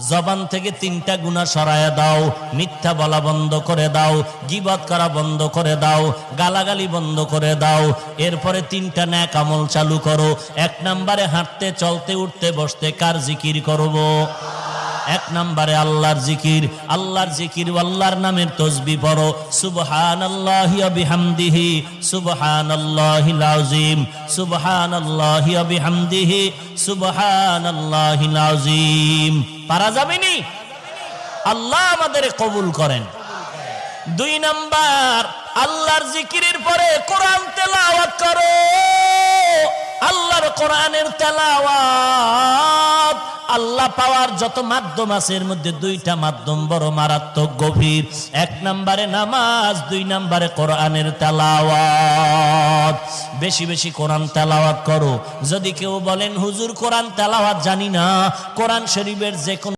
জবান থেকে তিনটা গুণা সরায় দাও, মিথ্যা বলা বন্ধ করে দাও গিবাদ করা বন্ধ করে দাও, গালাগালি বন্ধ করে দাও, এরপরে তিনটা ন্যাক আমল চালু করো, এক নাম্বারে হাঁটতে, চলতে, উঠতে, বসতে, কার জিকির করব? এক নম্বরে আল্লাহর জিকির আল্লাহর জিকির আল্লাহর নামের তসবি পড়ো। সুবহান আল্লাহি বিহামদিহি সুবহান আল্লাহিল আযীম সুবহান আল্লাহি বিহামদিহি সুবহান আল্লাহিল আযীম। পারা যাবেনি আল্লাহ আমাদের কবুল করেন। দুই নাম্বার, আল্লাহর জিকিরের পরে কোরআন তেলাওয়াত করো। আল্লাহর কোরআনের তেলাওয়াত আল্লাহ পাওয়ার যত মাধ্যম আছে, এর মধ্যে দুইটা মাধ্যম বড় মারাত্মক গভীর। এক নম্বরে নামাজ, দুই নম্বরে কোরআনের তেলাওয়াত। বেশি বেশি কোরআন তেলাওয়াত করো। যদি কেউ বলেন, হুজুর, কোরআন তেলাওয়াত জানি না। কোরআন শরীফের যে কোন